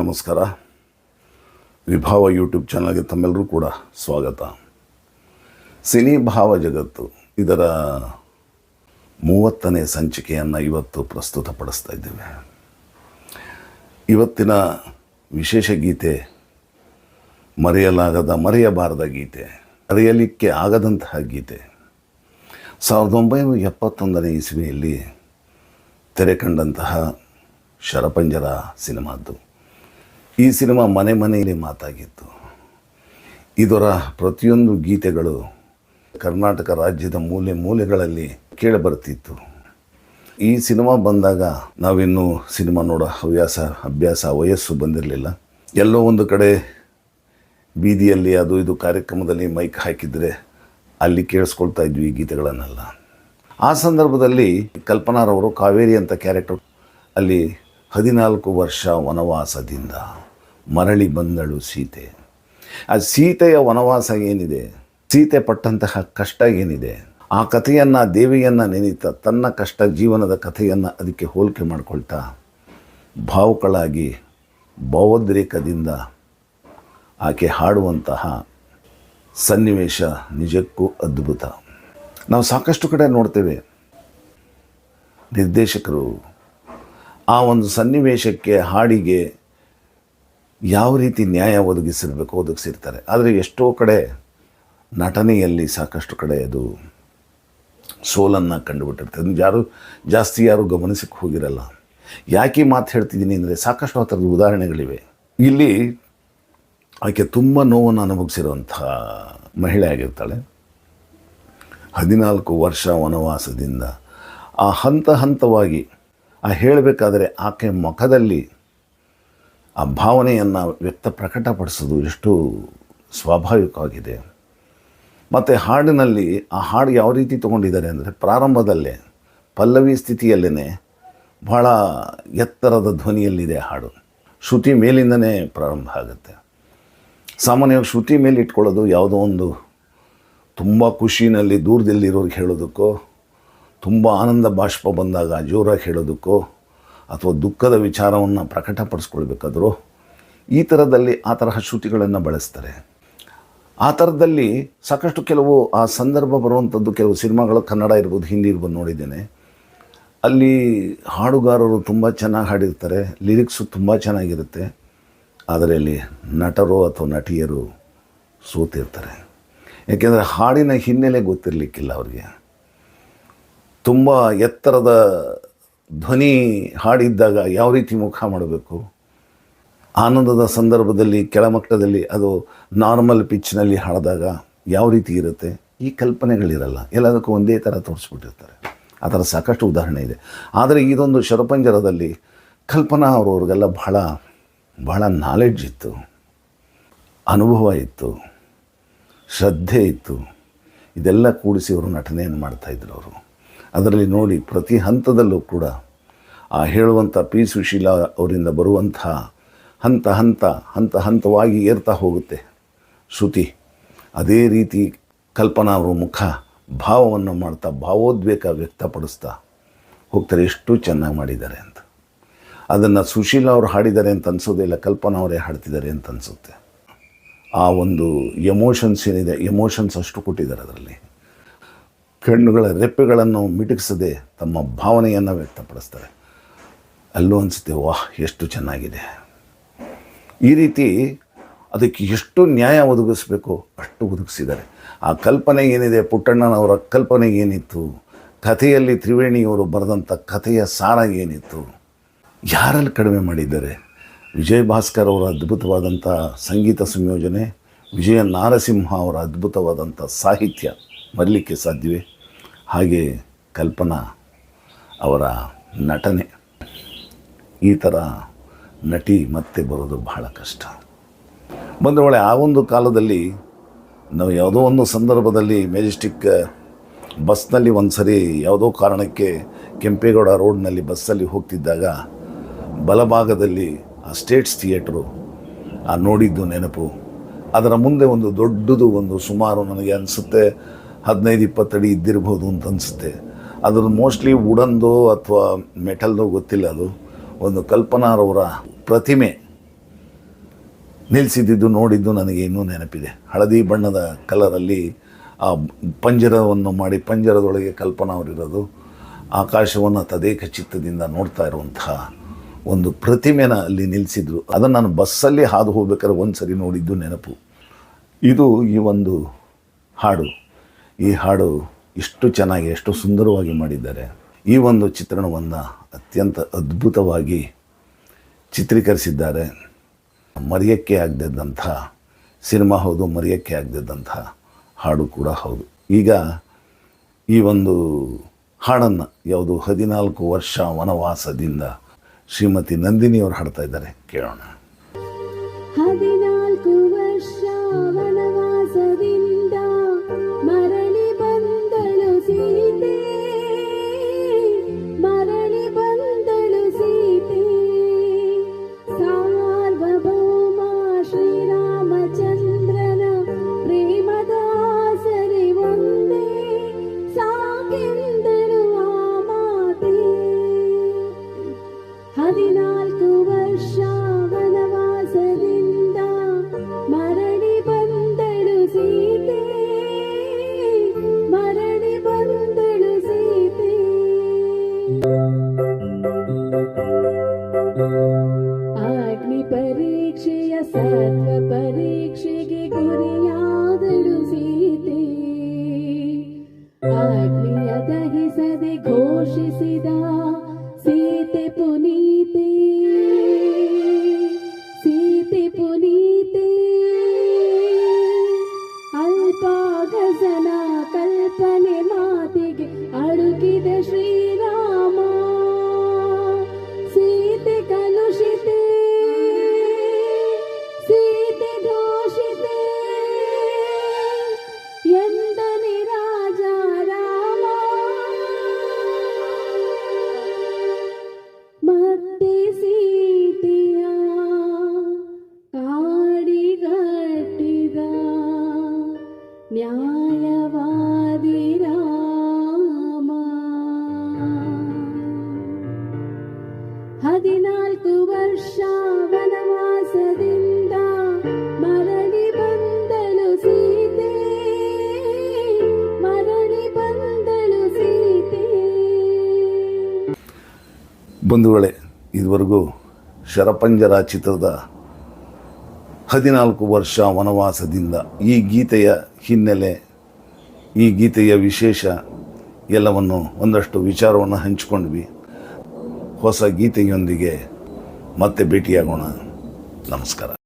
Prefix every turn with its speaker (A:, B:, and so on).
A: ನಮಸ್ಕಾರ. ವಿಭಾವ ಯೂಟ್ಯೂಬ್ ಚಾನಲ್ಗೆ ತಮ್ಮೆಲ್ಲರೂ ಕೂಡ ಸ್ವಾಗತ. ಸಿನಿ ಭಾವ ಜಗತ್ತು, ಇದರ ಮೂವತ್ತನೇ ಸಂಚಿಕೆಯನ್ನು ಇವತ್ತು ಪ್ರಸ್ತುತಪಡಿಸ್ತಾ ಇದ್ದೇವೆ. ಇವತ್ತಿನ ವಿಶೇಷ ಗೀತೆ, ಮರೆಯಲಾಗದ, ಮರೆಯಬಾರದ ಗೀತೆ, ಮರೆಯಲಿಕ್ಕೆ ಆಗದಂತಹ ಗೀತೆ. ಸಾವಿರದ ಒಂಬೈನೂರ ಎಪ್ಪತ್ತೊಂದನೇ ಇಸವಿಯಲ್ಲಿ ತೆರೆ ಕಂಡಂತಹ ಶರಪಂಜರ ಸಿನಿಮಾದ್ದು. ಈ ಸಿನಿಮಾ ಮನೆ ಮನೆಯಲ್ಲಿ ಮಾತಾಗಿತ್ತು. ಇದರ ಪ್ರತಿಯೊಂದು ಗೀತೆಗಳು ಕರ್ನಾಟಕ ರಾಜ್ಯದ ಮೂಲೆ ಮೂಲೆಗಳಲ್ಲಿ ಕೇಳಿಬರ್ತಿತ್ತು ಈ ಸಿನಿಮಾ ಬಂದಾಗ ನಾವಿನ್ನೂ ಸಿನಿಮಾ ನೋಡೋ ಹವ್ಯಾಸ, ಅಭ್ಯಾಸ, ವಯಸ್ಸು ಬಂದಿರಲಿಲ್ಲ. ಎಲ್ಲೋ ಒಂದು ಕಡೆ ಬೀದಿಯಲ್ಲಿ ಅದು ಇದು ಕಾರ್ಯಕ್ರಮದಲ್ಲಿ ಮೈಕ್ ಹಾಕಿದರೆ ಅಲ್ಲಿ ಕೇಳಿಸ್ಕೊಳ್ತಾ ಇದ್ವಿ ಈ ಗೀತೆಗಳನ್ನೆಲ್ಲ. ಆ ಸಂದರ್ಭದಲ್ಲಿ ಕಲ್ಪನಾರವರು ಕಾವೇರಿ ಅಂತ ಕ್ಯಾರೆಕ್ಟರ್ ಅಲ್ಲಿ ಹದಿನಾಲ್ಕು ವರ್ಷ ವನವಾಸದಿಂದ ಮರಳಿ ಬಂದಳು ಸೀತೆ. ಆ ಸೀತೆಯ ವನವಾಸ ಏನಿದೆ? ಸೀತೆ ಪಟ್ಟಂತಹ ಕಷ್ಟ ಏನಿದೆ? ಆ ಕಥೆಯನ್ನು ದೇವಿಯನ್ನು ನೆನೆಯುತ್ತಾ ತನ್ನ ಕಷ್ಟ ಜೀವನದ ಕಥೆಯನ್ನು ಅದಕ್ಕೆ ಹೋಲಿಕೆ ಮಾಡಿಕೊಳ್ತಾ ಭಾವುಕಳಾಗಿ ಭಾವೋದ್ರೇಕದಿಂದ ಆಕೆ ಹಾಡುವಂತಹ ಸನ್ನಿವೇಶ ನಿಜಕ್ಕೂ ಅದ್ಭುತ. ನಾವು ಸಾಕಷ್ಟು ಕಡೆ ನೋಡ್ತೇವೆ. ನಿರ್ದೇಶಕರು ಆ ಒಂದು ಸನ್ನಿವೇಶಕ್ಕೆ ಹಾಡಿಗೆ ಯಾವ ರೀತಿ ನ್ಯಾಯ ಒದಗಿಸಿರಬೇಕು ಒದಗಿಸಿರ್ತಾರೆ. ಆದರೆ ಎಷ್ಟೋ ಕಡೆ ನಟನೆಯಲ್ಲಿ ಸಾಕಷ್ಟು ಕಡೆ ಅದು ಸೋಲನ್ನು ಕಂಡುಬಿಟ್ಟಿರ್ತದೆ ಯಾರು ಜಾಸ್ತಿ ಯಾರು ಗಮನಿಸಕ್ಕೆ ಹೋಗಿರಲ್ಲ. ಯಾಕೆ ಮಾತು ಹೇಳ್ತಿದ್ದೀನಿ ಅಂದರೆ ಸಾಕಷ್ಟು ಆ ಥರದ ಉದಾಹರಣೆಗಳಿವೆ. ಇಲ್ಲಿ ಆಕೆ ತುಂಬ ನೋವನ್ನು ಅನುಭವಿಸಿರುವಂಥ ಮಹಿಳೆ ಆಗಿರ್ತಾಳೆ. ಹದಿನಾಲ್ಕು ವರ್ಷ ವನವಾಸದಿಂದ ಆ ಹಂತ ಹಂತವಾಗಿ ಆ ಹೇಳಬೇಕಾದರೆ ಆಕೆ ಮುಖದಲ್ಲಿ ಆ ಭಾವನೆಯನ್ನು ವ್ಯಕ್ತ ಪ್ರಕಟಪಡಿಸೋದು ಎಷ್ಟು ಸ್ವಾಭಾವಿಕವಾಗಿದೆ. ಮತ್ತು ಹಾಡಿನಲ್ಲಿ ಆ ಹಾಡು ಯಾವ ರೀತಿ ತೊಗೊಂಡಿದ್ದಾರೆ ಅಂದರೆ ಪ್ರಾರಂಭದಲ್ಲೇ, ಪಲ್ಲವಿ ಸ್ಥಿತಿಯಲ್ಲೇ ಬಹಳ ಎತ್ತರದ ಧ್ವನಿಯಲ್ಲಿದೆ ಹಾಡು. ಶ್ರುತಿ ಮೇಲಿಂದನೇ ಪ್ರಾರಂಭ ಆಗುತ್ತೆ. ಸಾಮಾನ್ಯವಾಗಿ ಶ್ರುತಿ ಮೇಲೆ ಇಟ್ಕೊಳ್ಳೋದು ಯಾವುದೋ ಒಂದು ತುಂಬ ಖುಷಿನಲ್ಲಿ ದೂರದಲ್ಲಿರೋರಿಗೆ ಹೇಳೋದಕ್ಕೋ ತುಂಬ ಆನಂದ ಬಾಷ್ಪ ಬಂದಾಗ ಜೋರಾಗಿ ಹೇಳೋದಕ್ಕೋ ಅಥವಾ ದುಃಖದ ವಿಚಾರವನ್ನು ಪ್ರಕಟಪಡಿಸ್ಕೊಳ್ಬೇಕಾದ್ರೂ ಈ ಥರದಲ್ಲಿ ಆ ತರಹ ಶ್ರುತಿಗಳನ್ನು ಬಳಸ್ತಾರೆ. ಆ ಥರದಲ್ಲಿ ಸಾಕಷ್ಟು ಕೆಲವು ಆ ಸಂದರ್ಭ ಬರುವಂಥದ್ದು ಕೆಲವು ಸಿನಿಮಾಗಳು ಕನ್ನಡ ಇರ್ಬೋದು, ಹಿಂದಿ ಇರ್ಬೋದು ನೋಡಿದ್ದೇನೆ. ಅಲ್ಲಿ ಹಾಡುಗಾರರು ತುಂಬ ಚೆನ್ನಾಗಿ ಹಾಡಿರ್ತಾರೆ, ಲಿರಿಕ್ಸು ತುಂಬ ಚೆನ್ನಾಗಿರುತ್ತೆ. ಆದರೆ ಅಲ್ಲಿ ನಟರು ಅಥವಾ ನಟಿಯರು ಸೋತಿರ್ತಾರೆ. ಏಕೆಂದರೆ ಹಾಡಿನ ಹಿನ್ನೆಲೆ ಗೊತ್ತಿರಲಿಕ್ಕಿಲ್ಲ ಅವ್ರಿಗೆ. ತುಂಬ ಎತ್ತರದ ಧ್ವನಿ ಹಾಡಿದ್ದಾಗ ಯಾವ ರೀತಿ ಮುಖ ಮಾಡಬೇಕು? ಆನಂದದ ಸಂದರ್ಭದಲ್ಲಿ, ಕೆಳಮಟ್ಟದಲ್ಲಿ ಅದು ನಾರ್ಮಲ್ ಪಿಚ್ನಲ್ಲಿ ಹಾಡಿದಾಗ ಯಾವ ರೀತಿ ಇರುತ್ತೆ? ಈ ಕಲ್ಪನೆಗಳಿರಲ್ಲ. ಎಲ್ಲದಕ್ಕೂ ಒಂದೇ ಥರ ತೋರಿಸ್ಬಿಟ್ಟಿರ್ತಾರೆ. ಆ ಥರ ಸಾಕಷ್ಟು ಉದಾಹರಣೆ ಇದೆ. ಆದರೆ ಇದೊಂದು ಶರಪಂಜರದಲ್ಲಿ ಕಲ್ಪನಾ ಅವ್ರವ್ರಿಗೆಲ್ಲ ಬಹಳ ಬಹಳ ನಾಲೆಡ್ಜ್ ಇತ್ತು. ಅನುಭವ ಇತ್ತು. ಶ್ರದ್ಧೆ ಇತ್ತು. ಇದೆಲ್ಲ ಕೂಡಿಸಿ ಅವರು ನಟನೆಯನ್ನು ಮಾಡ್ತಾಯಿದ್ರು ಅವರು. ಅದರಲ್ಲಿ ನೋಡಿ ಪ್ರತಿ ಹಂತದಲ್ಲೂ ಕೂಡ ಆ ಹೇಳುವಂಥ ಪಿ ಸುಶೀಲ ಅವರಿಂದ ಬರುವಂಥ ಹಂತ ಹಂತ ಹಂತ ಹಂತವಾಗಿ ಏರ್ತಾ ಹೋಗುತ್ತೆ. ಶ್ರುತಿ, ಅದೇ ರೀತಿ ಕಲ್ಪನಾ ಅವರ ಮುಖ ಭಾವವನ್ನು ಮಾಡ್ತಾ, ಭಾವೋದ್ವೇಗ ವ್ಯಕ್ತಪಡಿಸ್ತಾ ಹೋಗ್ತಾರೆ. ಎಷ್ಟು ಚೆನ್ನಾಗಿ ಮಾಡಿದ್ದಾರೆ ಅಂತ. ಅದನ್ನು ಸುಶೀಲಾ ಅವರು ಹಾಡಿದ್ದಾರೆ ಅಂತ ಅನಿಸೋದಿಲ್ಲ ಕಲ್ಪನಾ ಅವರೇ ಹಾಡ್ತಿದ್ದಾರೆ ಅಂತ ಅನಿಸುತ್ತೆ. ಆ ಒಂದು ಎಮೋಷನ್ಸ್ ಏನಿದೆ ಎಮೋಷನ್ಸ್ ಅಷ್ಟು ಕೊಟ್ಟಿದ್ದಾರೆ ಅದರಲ್ಲಿ. ಕಣ್ಣುಗಳ ರೆಪ್ಪೆಗಳನ್ನು ಮಿಟುಕಿಸದೆ ತಮ್ಮ ಭಾವನೆಯನ್ನು ವ್ಯಕ್ತಪಡಿಸ್ತಾರೆ. ಅಲ್ಲೂ ಅನಿಸುತ್ತೆ, ವಾಹ್, ಎಷ್ಟು ಚೆನ್ನಾಗಿದೆ. ಈ ರೀತಿ ಅದಕ್ಕೆ ಎಷ್ಟು ನ್ಯಾಯ ಒದಗಿಸ್ಬೇಕು ಅಷ್ಟು ಒದಗಿಸಿದ್ದಾರೆ. ಆ ಕಲ್ಪನೆ ಏನಿದೆ, ಪುಟ್ಟಣ್ಣನವರ ಕಲ್ಪನೆ ಏನಿತ್ತು, ಕಥೆಯಲ್ಲಿ ತ್ರಿವೇಣಿಯವರು ಬರೆದಂಥ ಕಥೆಯ ಸಾರ ಏನಿತ್ತು, ಯಾರಲ್ಲಿ ಕಡಿಮೆ ಮಾಡಿದ್ದಾರೆ? ವಿಜಯ್ ಭಾಸ್ಕರ್ ಅವರ ಅದ್ಭುತವಾದಂಥ ಸಂಗೀತ ಸಂಯೋಜನೆ, ವಿಜಯ ನಾರಸಿಂಹ ಅವರ ಅದ್ಭುತವಾದಂಥ ಸಾಹಿತ್ಯ. ಮರಲಿಕ್ಕೆ ಸಾಧ್ಯವೇ? ಹಾಗೆ ಕಲ್ಪನಾ ಅವರ ನಟನೆ. ಈ ಥರ ನಟಿ ಮತ್ತೆ ಬರೋದು ಬಹಳ ಕಷ್ಟ. ಬಂದವಳೆ ಆ ಒಂದು ಕಾಲದಲ್ಲಿ ನಾವು ಯಾವುದೋ ಒಂದು ಸಂದರ್ಭದಲ್ಲಿ ಮೆಜೆಸ್ಟಿಕ್ ಬಸ್ನಲ್ಲಿ ಒಂದು ಸರಿ ಯಾವುದೋ ಕಾರಣಕ್ಕೆ ಕೆಂಪೇಗೌಡ ರೋಡ್ನಲ್ಲಿ ಬಸ್ಸಲ್ಲಿ ಹೋಗ್ತಿದ್ದಾಗ ಬಲಭಾಗದಲ್ಲಿ ಆ ಸ್ಟೇಟ್ಸ್ ಥಿಯೇಟ್ರು, ಆ ನೋಡಿದ್ದು ನೆನಪು. ಅದರ ಮುಂದೆ ಒಂದು ದೊಡ್ಡದು ಒಂದು ಸುಮಾರು ನನಗೆ ಅನಿಸುತ್ತೆ. ಹದಿನೈದು ಅಡಿ ಇದ್ದಿರ್ಬೋದು ಅಂತ ಅನಿಸುತ್ತೆ. ಅದ್ರ ಮೋಸ್ಟ್ಲಿ ವುಡನ್ದು ಅಥವಾ ಮೆಟಲ್ದು ಗೊತ್ತಿಲ್ಲ ಅದು. ಒಂದು ಕಲ್ಪನಾರವರ ಪ್ರತಿಮೆ ನಿಲ್ಲಿಸಿದ್ದು ನೋಡಿದ್ದು ನನಗೆ ಇನ್ನೂ ನೆನಪಿದೆ. ಹಳದಿ ಬಣ್ಣದ ಕಲರಲ್ಲಿ ಆ ಪಂಜರವನ್ನು ಮಾಡಿ ಪಂಜರದೊಳಗೆ ಕಲ್ಪನಾ ಅವರಿರೋದು ಆಕಾಶವನ್ನು ತದೇಕ ಚಿತ್ತದಿಂದ ನೋಡ್ತಾ ಇರುವಂತಹ ಒಂದು ಪ್ರತಿಮೆನ ಅಲ್ಲಿ ನಿಲ್ಲಿಸಿದ್ರು ಅದನ್ನು ನಾನು ಬಸ್ಸಲ್ಲಿ ಹಾದು ಹೋಗ್ಬೇಕಾದ್ರೆ ಒಂದು ಸರಿ ನೋಡಿದ್ದು ನೆನಪು. ಇದು ಈ ಒಂದು ಹಾಡು. ಈ ಹಾಡು ಎಷ್ಟು ಚೆನ್ನಾಗಿ, ಎಷ್ಟು ಸುಂದರವಾಗಿ ಮಾಡಿದ್ದಾರೆ. ಈ ಒಂದು ಚಿತ್ರಣವನ್ನು ಅತ್ಯಂತ ಅದ್ಭುತವಾಗಿ ಚಿತ್ರೀಕರಿಸಿದ್ದಾರೆ. ಮರೆಯೋಕ್ಕೆ ಆಗದಿದ್ದಂಥ ಸಿನಿಮಾ ಹೌದು, ಮರೆಯಕ್ಕೆ ಆಗದಿದ್ದಂಥ ಹಾಡು ಕೂಡ ಹೌದು. ಈಗ ಈ ಒಂದು ಹಾಡನ್ನು ಯಾವುದು ಹದಿನಾಲ್ಕು ವರ್ಷ ವನವಾಸದಿಂದ ಶ್ರೀಮತಿ ನಂದಿನಿಯವರು ಹಾಡ್ತಾ ಇದ್ದಾರೆ, ಕೇಳೋಣ.
B: ಹದಿನಾಲ್ಕು ವರ್ಷ ವನವಾಸದಿಂದ ಪರೀಕ್ಷೆಯ ಸತ್ವ ಪರೀಕ್ಷೆಗೆ ಗುರಿಯಾದಳು ಸೀತೆ ಅಗ್ನಿಯ ದಹಿಸದೆ ಘೋಷಿಸಿದ ನ್ಯಾಯವಾದಿ ರಾಮ. ಹದಿನಾಲ್ಕು ವರ್ಷ ವನವಾಸದಿಂದ ಮರಳಿ ಬಂದಲು ಸೀತೆ. ಮರಳಿ ಬಂದಲು ಸೀತೆ.
A: ಬಂಧುಗಳೇ, ಇದುವರೆಗೂ ಶರಪಂಜರ ಚಿತ್ರದ ಹದಿನಾಲ್ಕು ವರ್ಷ ವನವಾಸದಿಂದ ಈ ಗೀತೆಯ ಹಿನ್ನೆಲೆ, ಈ ಗೀತೆಯ ವಿಶೇಷ ಎಲ್ಲವನ್ನು ಒಂದಷ್ಟು ವಿಚಾರವನ್ನು ಹಂಚಿಕೊಂಡ್ವಿ. ಹೊಸ ಗೀತೆಯೊಂದಿಗೆ ಮತ್ತೆ ಭೇಟಿಯಾಗೋಣ. ನಮಸ್ಕಾರ.